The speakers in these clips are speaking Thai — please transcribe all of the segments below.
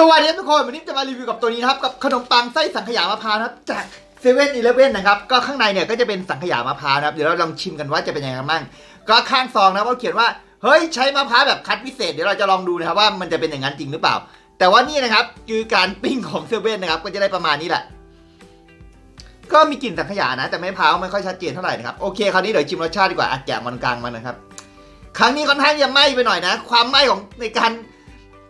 สวัสดีทุกคนวันนี้จะมารีวิวกับตัวนี้นะครับกับขนมปังไส้สังขยามะพร้าวนะครับจากเซเว่นอีเลฟเว่นนะครับก็ข้างในเนี่ยก็จะเป็นสังขยามะพร้าวนะครับเดี๋ยวเราลองชิมกันว่าจะเป็นยังไงกันบ้างก็ข้างซองนะเขาเขียนว่าเฮ้ยใช้มะพร้าวแบบคัดพิเศษเดี๋ยวเราจะลองดูนะครับว่ามันจะเป็นอย่างนั้นจริงหรือเปล่า แต่ว่านี่นะครับคือการปิ้งของเซเว่นนะครับก็จะได้ประมาณนี้แหละ ก็มีกลิ่นสังขยานะ แต่ไม่พร้าวไม่ค่อยชัดเจนเท่าไหร่นะครับโอเคคราวนี้เดี๋ยวชิมรสชาติดีกว่าอัดแกะมันกลางมันนะครับ ครั้งนี้ค่อนข้างจะไหม้ไปหน่อยนะ ความไหม้ของในการ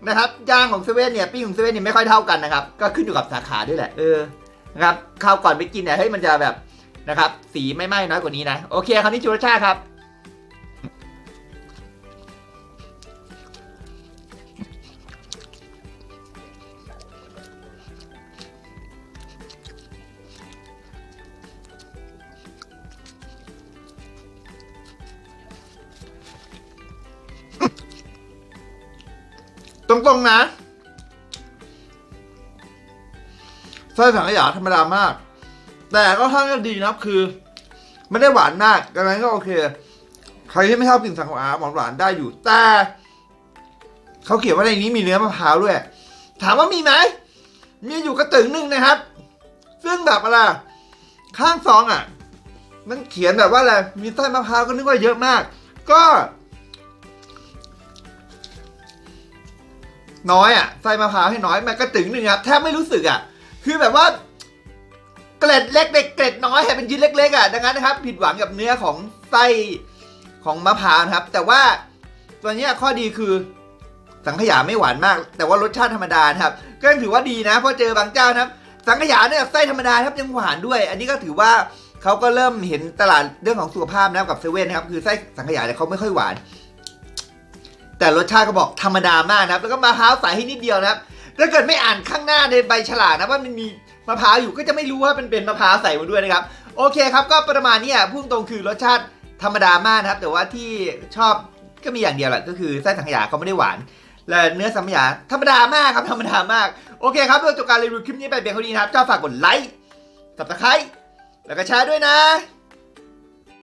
นะครับย่างของเซเว่นเนี่ยปิ้งของเซเว่นเนี่ยไม่ค่อยเท่ากันนะครับ ก็ขึ้นอยู่กับสาขาด้วยแหละเออนะครับข้าวก่อนไปกินเนี่ยเฮ้ยมันจะแบบนะครับสีไม่ไหม้น้อยกว่านี้นะโอเคคราวนี้ชูรสชาติครับ ตรงๆนะไส้สังขยาธรรมดามาก แต่ก็ค่อนข้างจะดีนะครับคือ ไม่ได้หวานมากดังนั้นก็โอเค ใครที่ไม่ชอบกินสังขยาหวานหวานได้อยู่ แต่เขาเขียนว่าในนี้มีเนื้อมะพร้าวด้วย ถามว่ามีไหมมีอยู่กระตึงหนึ่งนะครับ ซึ่งแบบอะไรข้างซองอะ มันเขียนแบบว่าอะไรมีไส้มะพร้าวก็นึกว่าเยอะมาก ก็ น้อยอะใส่มะพร้าวให้น้อยมันกระตึงหนึ่งครับแทบไม่รู้สึกอะ คือแบบว่าเกล็ดเล็กเด็กเกล็ดน้อยให้เป็นชิ้นเล็กๆอะดังนั้นนะครับ ผิดหวังกับเนื้อของไส้ของมะพร้าวนะครับ แต่ว่าตัวเนี้ยข้อดีคือสังขยาไม่หวานมาก แต่ว่ารสชาติธรรมดาครับ ก็ยังถือว่าดีนะเพราะเจอบางเจ้านะครับ สังขยาเนี่ยไส้ธรรมดาครับยังหวานด้วย อันนี้ก็ถือว่าเขาก็เริ่มเห็นตลาดเรื่องของสุขภาพนะครับกับเซเว่นนะครับคือไส้สังขยาเนี่ยเขาไม่ค่อยหวาน แต่รสชาติก็บอกธรรมดามากนะครับ แล้วก็มะพร้าวใส่ให้นิดเดียวนะครับถ้าเกิดไม่อ่านข้างหน้าในใบฉลากนะว่ามันมีมะพร้าวอยู่ก็จะไม่รู้ว่าเป็นเป็นมะพร้าวใส่มาด้วยนะครับ โอเคครับก็ประมาณนี้พุ่งตรงคือรสชาติธรรมดามากนะครับ แต่ว่าที่ชอบก็มีอย่างเดียวแหละก็คือไส้สังขยาเขาไม่ได้หวาน และเนื้อสังขยาธรรมดามากครับธรรมดามาก โอเคครับโดยจบการรีวิวคลิปนี้ไปเพียงเท่านี้นะครับชอบฝากกดไลค์ subscribe แล้วก็แชร์ด้วยนะ